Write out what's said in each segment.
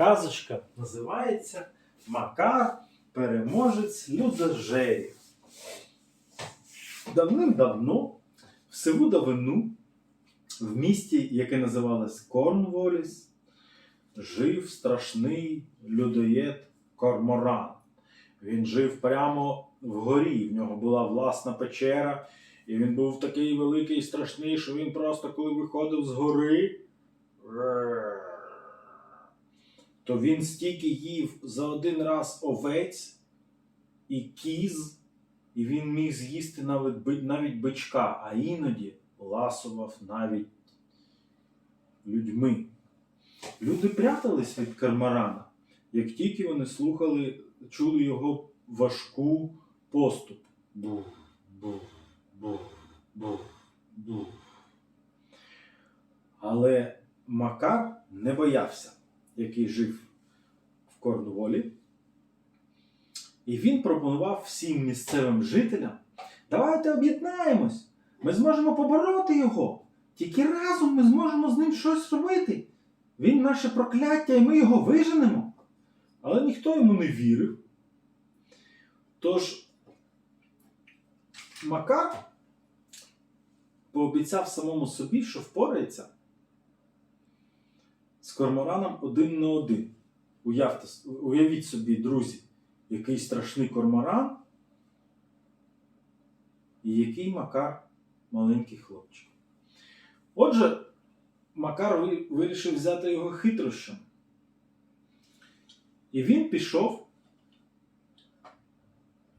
Казочка називається Макар переможець людожерів. Давним-давно, в сиву давину, в місті, яке називалось Корнволіс, жив страшний людоєд Корморан. Він жив прямо вгорі, в нього була власна печера, і він був такий великий і страшний, що він просто коли виходив з гори, то він стільки їв за один раз овець і кіз, і він міг з'їсти навіть, навіть бичка, а іноді ласував навіть людьми. Люди прятались від Кармарана, як тільки вони слухали, чули його важку поступ. Бух, бух, бух, бух, бух. Але Макар не боявся, який жив Корнуолі. І він пропонував всім місцевим жителям: давайте об'єднаємось, ми зможемо побороти його. Тільки разом ми зможемо з ним щось робити. Він наше прокляття, і ми його виженемо. Але ніхто йому не вірив. Тож Макар пообіцяв самому собі, що впорається з кормораном один на один. Уявте, уявіть собі, друзі, який страшний корморан і який Макар маленький хлопчик. Отже, Макар вирішив взяти його хитрощами. І він пішов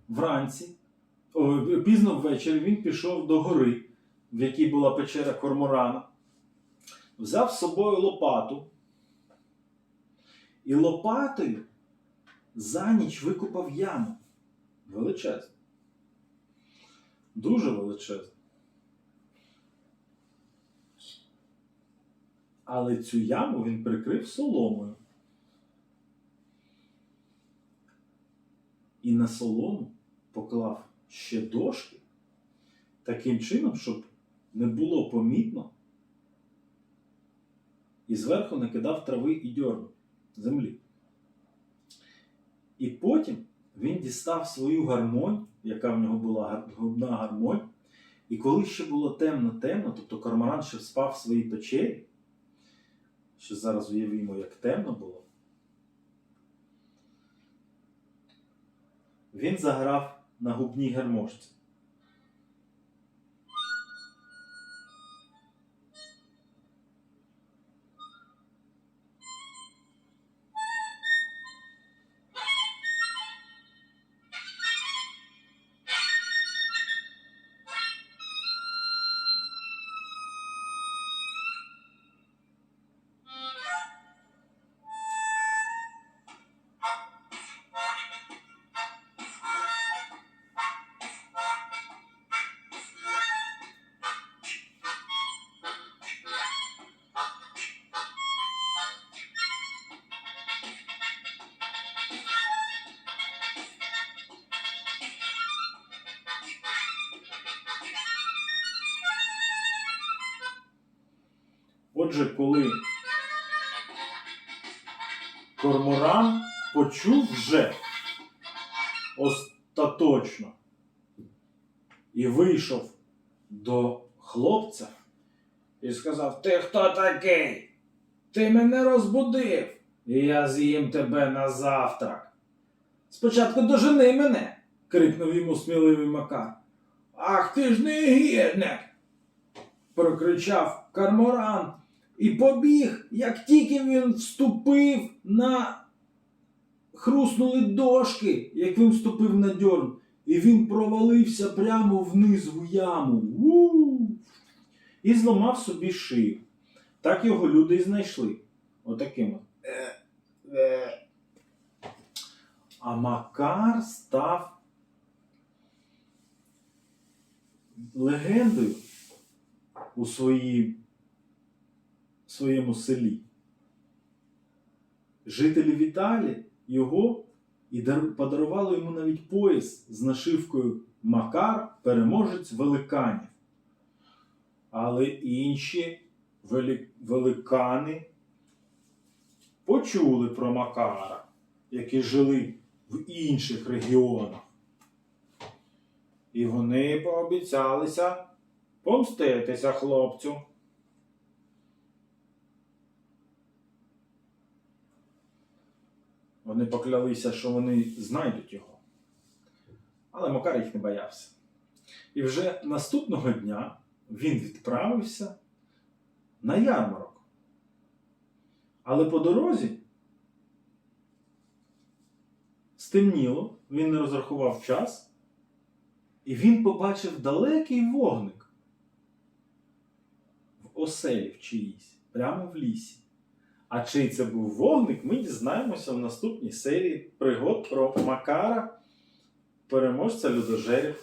вранці, о, пізно ввечері він пішов до гори, в якій була печера Корморана, взяв з собою лопату і лопатою за ніч викопав яму. Величезну. Дуже величезну. Але цю яму він прикрив соломою. І на солому поклав ще дошки таким чином, щоб не було помітно. І зверху накидав трави і дьорну землі. І потім він дістав свою гармонь, яка в нього була губна гармонь. І коли ще було темно-темно, тобто корморан ще спав в своїй печері, що зараз уявімо, як темно було, він заграв на губній гармошці. Отже, коли Корморан почув вже остаточно і вийшов до хлопця і сказав: Ти хто такий? Ти мене розбудив, і я з'їм тебе на завтрак. Спочатку дожени мене, крикнув йому сміливий Макар. Ах ти ж негідник! прокричав Карморан і побіг, як тільки він вступив на хруснули дошки, як він вступив на дьорн, і він провалився прямо вниз в яму. у І зламав собі шию. Так його люди і знайшли. Отаким от. Е, е. А Макар став легендою у своїй, своєму селі. Жителі вітали його і подарували йому навіть пояс з нашивкою Макар переможець великанів. Але інші великани почули про Макара, які жили в інших регіонах. І вони пообіцялися помститися хлопцю. Вони поклялися, що вони знайдуть його. Але Макар їх не боявся. І вже наступного дня він відправився на ярмарок. Але по дорозі стемніло, він не розрахував час, і він побачив далекий вогник в оселі в чиїсь, прямо в лісі. А чий це був вогник, ми дізнаємося в наступній серії пригод про Макара, переможця людожерів